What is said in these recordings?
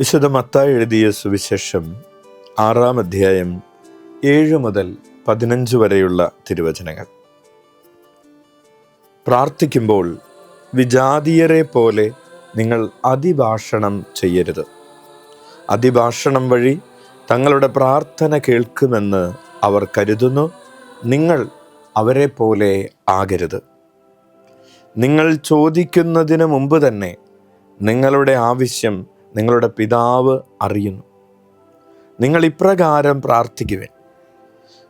വിശുദ്ധ മത്തായി എഴുതിയ സുവിശേഷം ആറാം അധ്യായം ഏഴ് മുതൽ പതിനഞ്ച് വരെയുള്ള തിരുവചനങ്ങൾ. പ്രാർത്ഥിക്കുമ്പോൾ വിജാതീയരെ പോലെ നിങ്ങൾ അതിഭാഷണം ചെയ്യരുത്. അതിഭാഷണം വഴി തങ്ങളുടെ പ്രാർത്ഥന കേൾക്കുമെന്ന് അവർ കരുതുന്നു. നിങ്ങൾ അവരെ പോലെ ആകരുത്. നിങ്ങൾ ചോദിക്കുന്നതിന് മുമ്പ് തന്നെ നിങ്ങളുടെ ആവശ്യം നിങ്ങളുടെ പിതാവ് അറിയുന്നു. നിങ്ങൾ ഇപ്രകാരം പ്രാർത്ഥിക്കുവേൻ.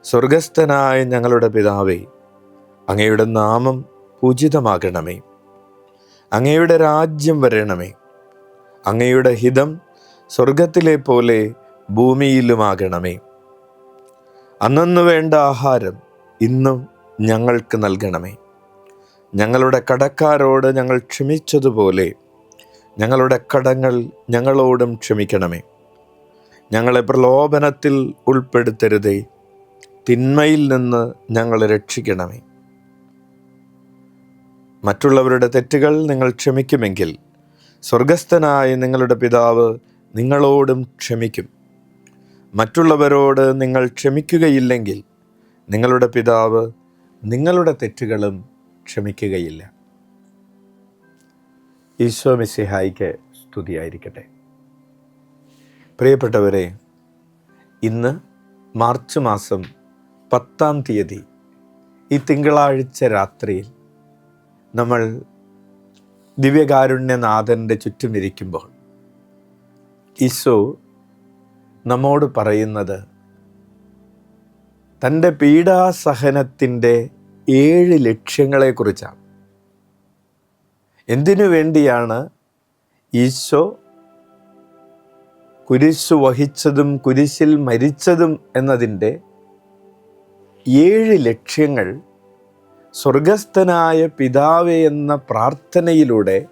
സ്വർഗസ്ഥനായ ഞങ്ങളുടെ പിതാവേ അങ്ങയുടെ നാമം പൂജിതമാകണമേ. അങ്ങയുടെ രാജ്യം വരണമേ. അങ്ങയുടെ ഹിതം സ്വർഗത്തിലെ പോലെ ഭൂമിയിലുമാകണമേ. അന്നു വേണ്ട ആഹാരം ഇന്നും ഞങ്ങൾക്ക് നൽകണമേ. ഞങ്ങളുടെ കടക്കാരോട് ഞങ്ങൾ ക്ഷമിച്ചതുപോലെ ഞങ്ങളുടെ കടങ്ങൾ ഞങ്ങളോടും ക്ഷമിക്കണമേ. ഞങ്ങളെ പ്രലോഭനത്തിൽ ഉൾപ്പെടുത്തരുതേ. തിന്മയിൽ നിന്ന് ഞങ്ങളെ രക്ഷിക്കണമേ. മറ്റുള്ളവരുടെ തെറ്റുകൾ നിങ്ങൾ ക്ഷമിക്കുമെങ്കിൽ സ്വർഗസ്ഥനായ നിങ്ങളുടെ പിതാവ് നിങ്ങളോടും ക്ഷമിക്കും. മറ്റുള്ളവരോട് നിങ്ങൾ ക്ഷമിക്കുകയില്ലെങ്കിൽ നിങ്ങളുടെ പിതാവ് നിങ്ങളുടെ തെറ്റുകളും ക്ഷമിക്കുകയില്ല. ഈശോ മിസിഹായിക്ക് സ്തുതിയായിരിക്കട്ടെ. പ്രിയപ്പെട്ടവരെ ഇന്ന് മാർച്ച് മാസം പത്താം തീയതി ഈ തിങ്കളാഴ്ച രാത്രിയിൽ നമ്മൾ ദിവ്യകാരുണ്യനാഥന്റെ ചുറ്റുമിരിക്കുമ്പോൾ ഈശോ നമ്മോട് പറയുന്നത് തന്റെ പീഡാസഹനത്തിന്റെ ഏഴ് ലക്ഷ്യങ്ങളെക്കുറിച്ചാണ്. എന്തിനു വേണ്ടിയാണ് ഈശോ കുരിശു വഹിച്ചതും കുരിശിൽ മരിച്ചതും എന്നതിന്റെ ഏഴ് ലക്ഷ്യങ്ങൾ സ്വർഗസ്ഥനായ പിതാവേ എന്ന പ്രാർത്ഥനയിലൂടെ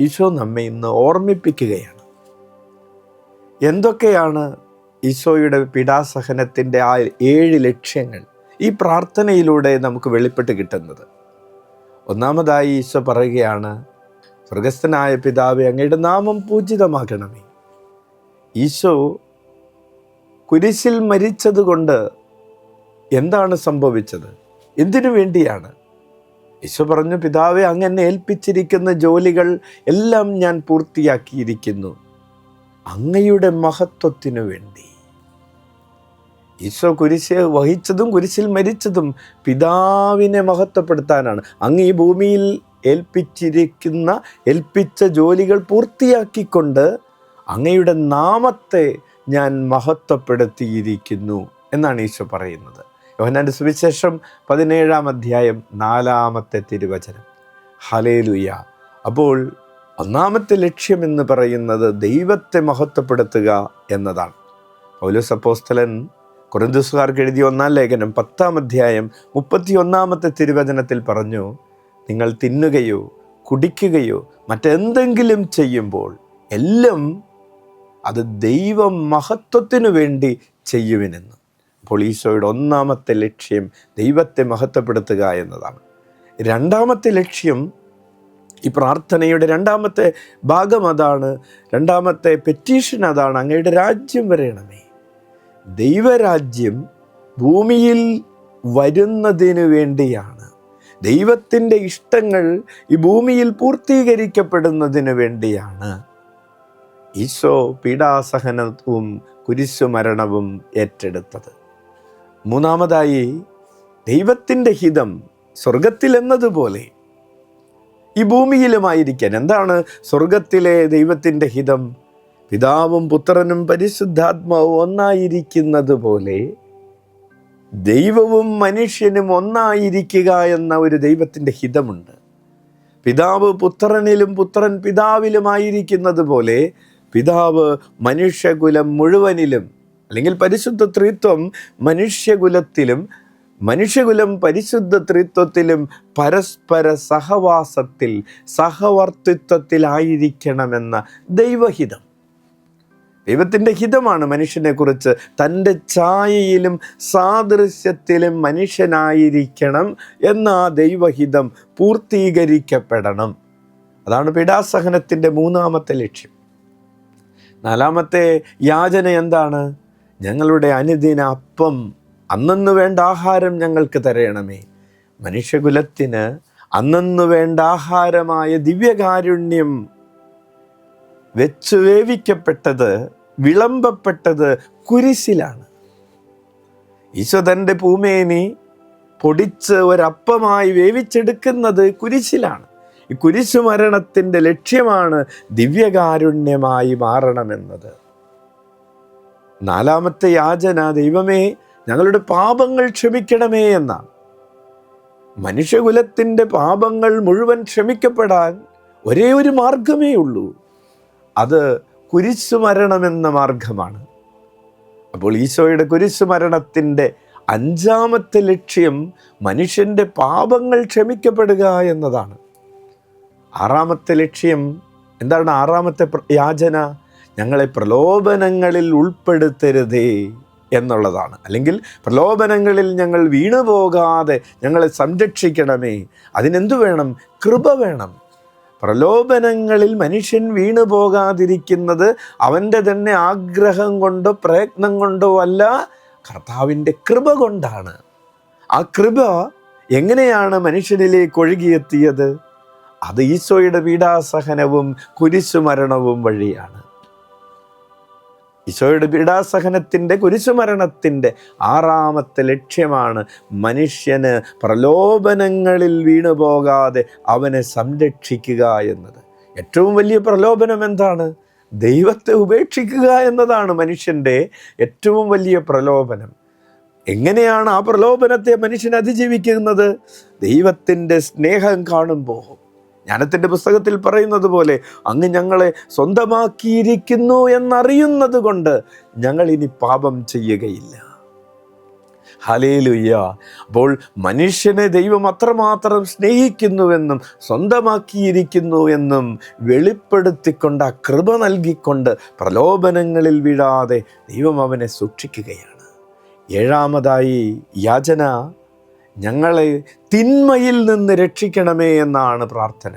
ഈശോ നമ്മെ ഇന്ന് ഓർമ്മിപ്പിക്കുകയാണ്. എന്തൊക്കെയാണ് ഈശോയുടെ പീഡാസഹനത്തിന്റെ ആ ഏഴ് ലക്ഷ്യങ്ങൾ ഈ പ്രാർത്ഥനയിലൂടെ നമുക്ക് വെളിപ്പെട്ട് കിട്ടുന്നത്? ഒന്നാമതായി ഈശോ പറയുകയാണ് സ്വർഗസ്ഥനായ പിതാവെ അങ്ങയുടെ നാമം പൂജിതമാക്കണമേ ഈശോ കുരിശിൽ മരിച്ചതുകൊണ്ട് എന്താണ് സംഭവിച്ചത്? എന്തിനു വേണ്ടിയാണ്? ഈശോ പറഞ്ഞു പിതാവെ അങ്ങനെ ഏൽപ്പിച്ചിരിക്കുന്ന ജോലികൾ എല്ലാം ഞാൻ പൂർത്തിയാക്കിയിരിക്കുന്നു. അങ്ങയുടെ മഹത്വത്തിനു വേണ്ടി. ഈശോ കുരിശ് വഹിച്ചതും കുരിശിൽ മരിച്ചതും പിതാവിനെ മഹത്വപ്പെടുത്താനാണ്. അങ്ങ് ഈ ഭൂമിയിൽ ഏൽപ്പിച്ചിരിക്കുന്ന ഏൽപ്പിച്ച ജോലികൾ പൂർത്തിയാക്കിക്കൊണ്ട് അങ്ങയുടെ നാമത്തെ ഞാൻ മഹത്വപ്പെടുത്തിയിരിക്കുന്നു എന്നാണ് ഈശോ പറയുന്നത്. യോഹനാന്റെ സുവിശേഷം പതിനേഴാം അധ്യായം നാലാമത്തെ തിരുവചനം. ഹലേലുയ അപ്പോൾ ഒന്നാമത്തെ ലക്ഷ്യമെന്ന് പറയുന്നത് ദൈവത്തെ മഹത്വപ്പെടുത്തുക എന്നതാണ്. പൗലോസ് അപ്പോസ്തലൻ കുറുന്തുസുകാർക്ക് എഴുതിയ ഒന്നാം ലേഖനം പത്താം അധ്യായം മുപ്പത്തി ഒന്നാമത്തെ തിരുവചനത്തിൽ പറഞ്ഞു നിങ്ങൾ തിന്നുകയോ കുടിക്കുകയോ മറ്റെന്തെങ്കിലും ചെയ്യുമ്പോൾ എല്ലാം അത് ദൈവ മഹത്വത്തിനു വേണ്ടി ചെയ്യുവിനെന്ന്. അപ്പോൾ ഈശോയുടെ ഒന്നാമത്തെ ലക്ഷ്യം ദൈവത്തെ മഹത്വപ്പെടുത്തുക എന്നതാണ്. രണ്ടാമത്തെ ലക്ഷ്യം ഈ പ്രാർത്ഥനയുടെ രണ്ടാമത്തെ ഭാഗം അതാണ് രണ്ടാമത്തെ പെറ്റീഷൻ അതാണ് അങ്ങയുടെ രാജ്യം വരയണമേ ദൈവരാജ്യം ഭൂമിയിൽ വരുന്നതിന് വേണ്ടിയാണ്. ദൈവത്തിന്റെ ഇഷ്ടങ്ങൾ ഈ ഭൂമിയിൽ പൂർത്തീകരിക്കപ്പെടുന്നതിന് വേണ്ടിയാണ്. ഈശോ പീഡാസഹനവും കുരിശുമരണവും ഏറ്റെടുത്തത്. മൂന്നാമതായി ദൈവത്തിന്റെ ഹിതം സ്വർഗത്തിലെന്നതുപോലെ ഈ ഭൂമിയിലുമായിരിക്കാൻ. എന്താണ് സ്വർഗത്തിലെ ദൈവത്തിന്റെ ഹിതം? പിതാവും പുത്രനും പരിശുദ്ധാത്മാവും ഒന്നായിരിക്കുന്നത് പോലെ ദൈവവും മനുഷ്യനും ഒന്നായിരിക്കുക എന്ന ഒരു ദൈവത്തിന്റെ ഹിതമുണ്ട്. പിതാവ് പുത്രനിലും പുത്രൻ പിതാവിലുമായിരിക്കുന്നത് പോലെ പിതാവ് മനുഷ്യകുലം മുഴുവനിലും അല്ലെങ്കിൽ പരിശുദ്ധ ത്രിത്വം മനുഷ്യകുലത്തിലും മനുഷ്യകുലം പരിശുദ്ധ ത്രിത്വത്തിലും പരസ്പര സഹവാസത്തിൽ സഹവർത്തിത്വത്തിലായിരിക്കണമെന്ന ദൈവഹിതം. ദൈവത്തിന്റെ ഹിതമാണ് മനുഷ്യനെക്കുറിച്ച്. തന്റെ ഛായയിലും സാദൃശ്യത്തിലും മനുഷ്യനായിരിക്കണം എന്ന ആ ദൈവഹിതം പൂർത്തീകരിക്കപ്പെടണം. അതാണ് പീഡാസഹനത്തിന്റെ മൂന്നാമത്തെ ലക്ഷ്യം. നാലാമത്തെ യാചന എന്താണ്? ഞങ്ങളുടെ അനുദിന അപ്പം അന്നന്ന് വേണ്ട ആഹാരം ഞങ്ങൾക്ക് തരയണമേ മനുഷ്യകുലത്തിന് അന്നന്ന് വേണ്ട ആഹാരമായ ദിവ്യകാരുണ്യം വെച്ച് വേവിക്കപ്പെട്ടത് വിളമ്പപ്പെട്ടത് കുരിശിലാണ്. ഈശോ തന്റെ പൂമേനി പൊടിച്ച് ഒരപ്പമായി വേവിച്ചെടുക്കുന്നത് കുരിശിലാണ്. ഈ കുരിശു മരണത്തിന്റെ ലക്ഷ്യമാണ് ദിവ്യകാരുണ്യമായി മാറണമെന്നത്. നാലാമത്തെ യാചന ദൈവമേ ഞങ്ങളുടെ പാപങ്ങൾ ക്ഷമിക്കണമേ എന്നാണ്. മനുഷ്യകുലത്തിന്റെ പാപങ്ങൾ മുഴുവൻ ക്ഷമിക്കപ്പെടാൻ ഒരേ ഒരു മാർഗമേ ഉള്ളൂ. അത് കുരിശു മരണമെന്ന മാർഗമാണ്. അപ്പോൾ ഈശോയുടെ കുരിശു മരണത്തിന്റെ അഞ്ചാമത്തെ ലക്ഷ്യം മനുഷ്യന്റെ പാപങ്ങൾ ക്ഷമിക്കപ്പെടുക എന്നതാണ്. ആറാമത്തെ ലക്ഷ്യം എന്താണ് ആറാമത്തെ യാചന? ഞങ്ങളെ പ്രലോഭനങ്ങളിൽ ഉൾപ്പെടുത്തരുതേ എന്നുള്ളതാണ്. അല്ലെങ്കിൽ പ്രലോഭനങ്ങളിൽ ഞങ്ങൾ വീണുപോകാതെ ഞങ്ങളെ സംരക്ഷിക്കണമേ. അതിനെന്തു വേണം? കൃപ വേണം. പ്രലോഭനങ്ങളിൽ മനുഷ്യൻ വീണു പോകാതിരിക്കുന്നത് അവന്റെ തന്നെ ആഗ്രഹം കൊണ്ടോ പ്രയത്നം കൊണ്ടോ അല്ല കർത്താവിന്റെ കൃപ കൊണ്ടാണ്. ആ കൃപ എങ്ങനെയാണ് മനുഷ്യനിലേക്ക് ഒഴുകിയെത്തിയത്? അത് ഈശോയുടെ പീഡാസഹനവും കുരിശുമരണവും വഴിയാണ്. ഈശോയുടെ പീഡാസഹനത്തിന്റെ കുരിശുമരണത്തിന്റെ ആറാമത്തെ ലക്ഷ്യമാണ് മനുഷ്യന് പ്രലോഭനങ്ങളിൽ വീണുപോകാതെ അവനെ സംരക്ഷിക്കുക എന്നത്. ഏറ്റവും വലിയ പ്രലോഭനം എന്താണ്? ദൈവത്തെ ഉപേക്ഷിക്കുക എന്നതാണ് മനുഷ്യന്റെ ഏറ്റവും വലിയ പ്രലോഭനം. എങ്ങനെയാണ് ആ പ്രലോഭനത്തെ മനുഷ്യൻ അതിജീവിക്കുന്നത്? ദൈവത്തിന്റെ സ്നേഹം കാണുമ്പോൾ. ജ്ഞാനത്തിന്റെ പുസ്തകത്തിൽ പറയുന്നത് പോലെ അങ്ങ് ഞങ്ങളെ സ്വന്തമാക്കിയിരിക്കുന്നു എന്നറിയുന്നത് കൊണ്ട് ഞങ്ങൾ ഇനി പാപം ചെയ്യുകയില്ല. ഹലേലുയ്യ അപ്പോൾ മനുഷ്യനെ ദൈവം അത്രമാത്രം സ്നേഹിക്കുന്നുവെന്നും സ്വന്തമാക്കിയിരിക്കുന്നു എന്നും വെളിപ്പെടുത്തിക്കൊണ്ട് ആ കൃപ നൽകിക്കൊണ്ട് പ്രലോഭനങ്ങളിൽ വിടാതെ ദൈവം അവനെ സൂക്ഷിക്കുകയാണ്. ഏഴാമതായി യാചന ഞങ്ങളെ തിന്മയിൽ നിന്ന് രക്ഷിക്കണമേ എന്നാണ് പ്രാർത്ഥന.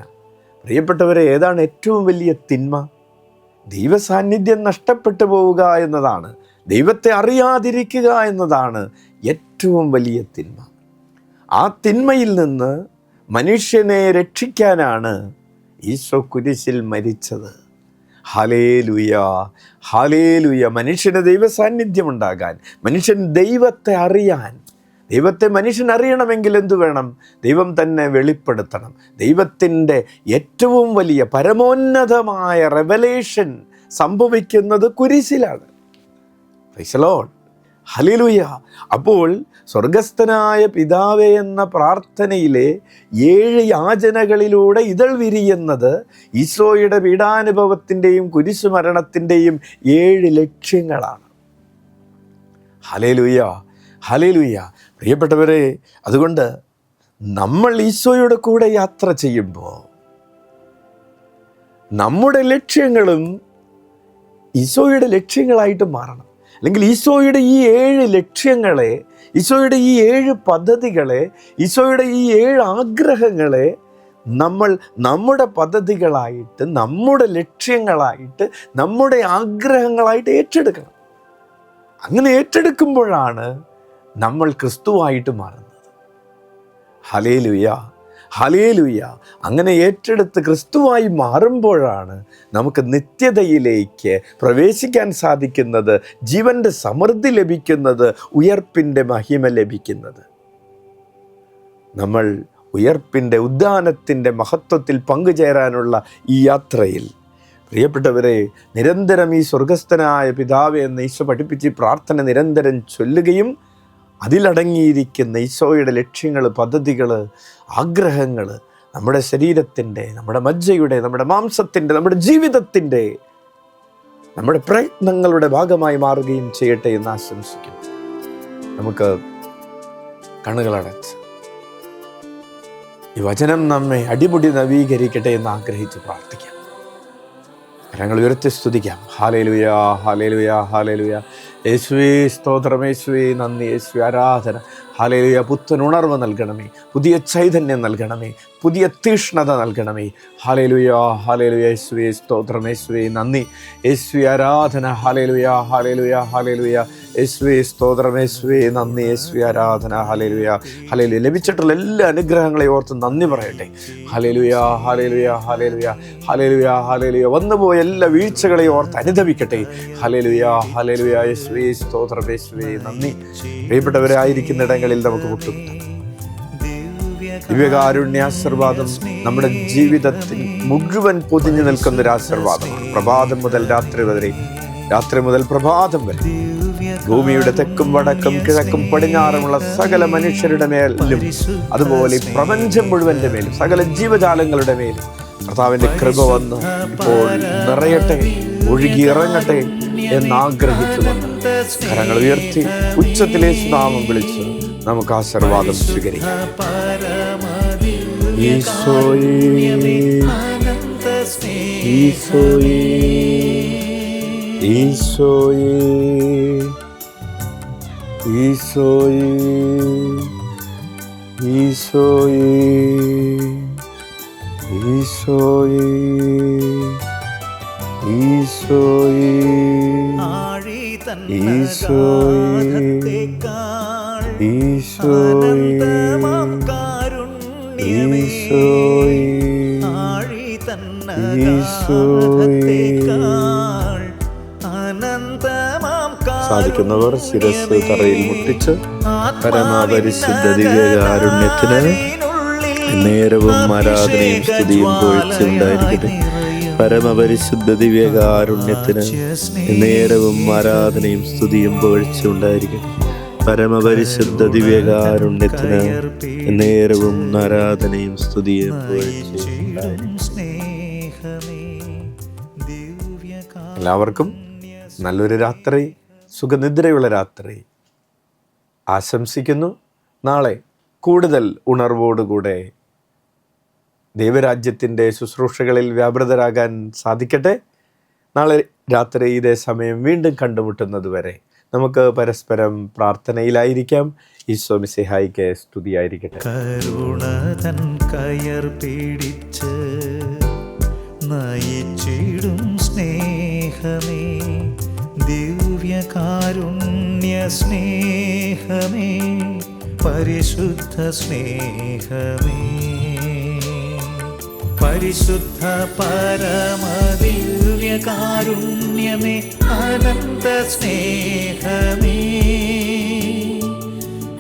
പ്രിയപ്പെട്ടവരെ ഏതാണ് ഏറ്റവും വലിയ തിന്മ? ദൈവസാന്നിധ്യം നഷ്ടപ്പെട്ടു പോവുക എന്നതാണ്. ദൈവത്തെ അറിയാതിരിക്കുക എന്നതാണ് ഏറ്റവും വലിയ തിന്മ. ആ തിന്മയിൽ നിന്ന് മനുഷ്യനെ രക്ഷിക്കാനാണ് ഈശോ കുരിശിൽ മരിച്ചത്. ഹലേലുയ ഹലേലുയ മനുഷ്യന് ദൈവസാന്നിധ്യം ഉണ്ടാകാൻ മനുഷ്യൻ ദൈവത്തെ അറിയാൻ ദൈവത്തെ മനുഷ്യൻ അറിയണമെങ്കിൽ എന്തു വേണം? ദൈവം തന്നെ വെളിപ്പെടുത്തണം. ദൈവത്തിന്റെ ഏറ്റവും വലിയ പരമോന്നതമായ റെവലേഷൻ സംഭവിക്കുന്നത് കുരിശിലാണ്. ഫൈസലോൺ ഹലിലുയ അപ്പോൾ സ്വർഗസ്ഥനായ പിതാവേ എന്ന പ്രാർത്ഥനയിലെ ഏഴ് യാചനകളിലൂടെ ഇതൾ വിരിയുന്നത് ഈശോയുടെ പീഡാനുഭവത്തിന്റെയും കുരിശുമരണത്തിന്റെയും ഏഴ് ലക്ഷ്യങ്ങളാണ്. ഹലേലുയ്യ ഹലേലുയ്യ പ്രിയപ്പെട്ടവരെ അതുകൊണ്ട് നമ്മൾ ഈശോയുടെ കൂടെ യാത്ര ചെയ്യുമ്പോൾ നമ്മുടെ ലക്ഷ്യങ്ങളും ഈശോയുടെ ലക്ഷ്യങ്ങളായിട്ട് മാറണം. അല്ലെങ്കിൽ ഈശോയുടെ ഈ ഏഴ് ലക്ഷ്യങ്ങളെ ഈശോയുടെ ഈ ഏഴ് പദ്ധതികളെ ഈശോയുടെ ഈ ഏഴ് ആഗ്രഹങ്ങളെ നമ്മൾ നമ്മുടെ പദ്ധതികളായിട്ട് നമ്മുടെ ലക്ഷ്യങ്ങളായിട്ട് നമ്മുടെ ആഗ്രഹങ്ങളായിട്ട് ഏറ്റെടുക്കണം. അങ്ങനെ ഏറ്റെടുക്കുമ്പോഴാണ് നമ്മൾ ക്രിസ്തുവായിട്ട് മാറുന്നത്. ഹലേലുയ ഹലേലുയ അങ്ങനെ ഏറ്റെടുത്ത് ക്രിസ്തുവായി മാറുമ്പോഴാണ് നമുക്ക് നിത്യതയിലേക്ക് പ്രവേശിക്കാൻ സാധിക്കുന്നത് ജീവന്റെ സമൃദ്ധി ലഭിക്കുന്നത് ഉയർപ്പിന്റെ മഹിമ ലഭിക്കുന്നത്. നമ്മൾ ഉയർപ്പിന്റെ ഉദ്ധാനത്തിന്റെ മഹത്വത്തിൽ പങ്കുചേരാനുള്ള ഈ യാത്രയിൽ പ്രിയപ്പെട്ടവരെ നിരന്തരം ഈ സ്വർഗസ്ഥനായ പിതാവെ എന്ന് ഈശോ പഠിപ്പിച്ച് പ്രാർത്ഥന നിരന്തരം ചൊല്ലുകയും അതിലടങ്ങിയിരിക്കുന്ന ഈശോയുടെ ലക്ഷ്യങ്ങൾ പദ്ധതികൾ ആഗ്രഹങ്ങൾ നമ്മുടെ ശരീരത്തിന്റെ നമ്മുടെ മജ്ജയുടെ നമ്മുടെ മാംസത്തിന്റെ നമ്മുടെ ജീവിതത്തിന്റെ നമ്മുടെ പ്രയത്നങ്ങളുടെ ഭാഗമായി മാറുകയും ചെയ്യട്ടെ എന്ന് ആശംസിക്കുന്നു. നമുക്ക് കണ്ണുകളടച്ച് ഈ വചനം നമ്മെ അടിമുടി നവീകരിക്കട്ടെ എന്ന് ആഗ്രഹിച്ച് പ്രാർത്ഥിക്കാം. കരങ്ങൾ ഉയർത്തി സ്തുതിക്കാം. ഹാലേലുയാ ഹാലേലുയാ ഹാലേലുയ യേശുവേ സ്തോത്രം യേശുവേ നന്ദി യേശുവേ ആരാധന. ഹാലയിലെ പുത്തൻ ഉണർവ് നൽകണമേ. പുതിയ ചൈതന്യം നൽകണമേ. പുതിയ തീഷ്ണത നൽകണമേ. ഹാലേലുയ ഹാലേലുയ യേശുവേ സ്തോത്രം യേശുവേ നന്ദി. യേശു ആരാധന ഹാലേലുയ ഹാലേലുയ ഹാലേലുയ യേശുവേ സ്തോത്രം യേശുവേ നന്ദി. യേശു ആരാധന ഹാലേലുയ ഹാലേലുയ ലഭിച്ചിട്ടുള്ള എല്ലാ അനുഗ്രഹങ്ങളെയും ഓർത്ത് നന്ദി പറയട്ടെ. Hallelujah hallelujah hallelujah hallelujah hallelujah വന്നുപോയ എല്ലാ വീഴ്ചകളെയും ഓർത്ത് അനുദപിക്കട്ടെ. ഹാലേലുയ ഹാലേലുയ യേശുവേ സ്തോത്രം യേശുവേ നന്ദി. പ്രിയപ്പെട്ടവരായിരിക്കുന്ന ഇടങ്ങളിൽ നമുക്ക് ദിവ്യകാരുണ്യാശീർവാദം നമ്മുടെ ജീവിതത്തിൽ മുഴുവൻ പൊതിഞ്ഞു നിൽക്കുന്ന ഒരു ആശീർവാദമാണ്. പ്രഭാതം മുതൽ രാത്രി വരെ രാത്രി മുതൽ പ്രഭാതം വരെ. ഭൂമിയുടെ തെക്കും വടക്കും കിഴക്കും പടിഞ്ഞാറുമുള്ള സകല മനുഷ്യരുടെ മേലും അതുപോലെ പ്രപഞ്ചം മുഴുവന്റെ മേലും സകല ജീവജാലങ്ങളുടെ മേലും കർത്താവിന്റെ കൃപ വന്ന്. ഇപ്പോൾ നിറയട്ടെ ഒഴുകി ഇറങ്ങട്ടെ എന്നാഗ്രഹിച്ചുകൊണ്ട് കരങ്ങൾ ഉയർത്തി ഉച്ചത്തിലെ സുനാമം വിളിച്ച് നമുക്ക് ആശീർവാദം സ്വീകരിക്കാം. ഈശോയി ഈശോയി ഈശോയേ സാധിക്കുന്നവർ ശിരസ് തറയിൽ മുട്ടിച്ച് പരമാപരിശുദ്ധ ദിവ്യകാരുണ്യത്തിന് നേരവും ആരാധനയും സ്തുതിയും പോയിച്ചുണ്ടായിരിക്കട്ടെ പരമപരിശുദ്ധ ദിവ്യകാരുണ്യത്തിന് നേരവും ആരാധനയും സ്തുതിയും പുകഴ്ചയുണ്ടായിരിക്കട്ടെ പരമപരിശുദ്ധ ദിവ്യകാരുണ്യത്തിന് നേരവും ആരാധനയും സ്തുതിയും എല്ലാവർക്കും നല്ലൊരു രാത്രി സുഖനിദ്രയുള്ള രാത്രി. ആശംസിക്കുന്നു. നാളെ കൂടുതൽ ഉണർവോടുകൂടെ ദൈവരാജ്യത്തിന്റെ ശുശ്രൂഷകളിൽ വ്യാപൃതരാകാൻ സാധിക്കട്ടെ. നാളെ രാത്രി ഇതേ സമയം വീണ്ടും കണ്ടുമുട്ടുന്നത് വരെ നമുക്ക് പരസ്പരം പ്രാർത്ഥനയിലായിരിക്കാം. ഈശോ മിസിഹായിക്ക് സ്തുതിയായിരിക്കട്ടെ. കരുണതൻ കയർ പിടിച്ച് നയിച്ചിടും സ്നേഹമേ. ദിവ്യകാരുണ്യ സ്നേഹമേ. പരിശുദ്ധ സ്നേഹമേ. പരിശുദ്ധ പരമദിവ്യകാരുണ്യമേ അനന്ത സ്നേഹമേ.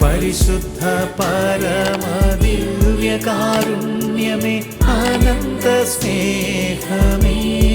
പരിശുദ്ധ പരമദിവ്യകാരുണ്യമേ അനന്ത സ്നേഹമേ.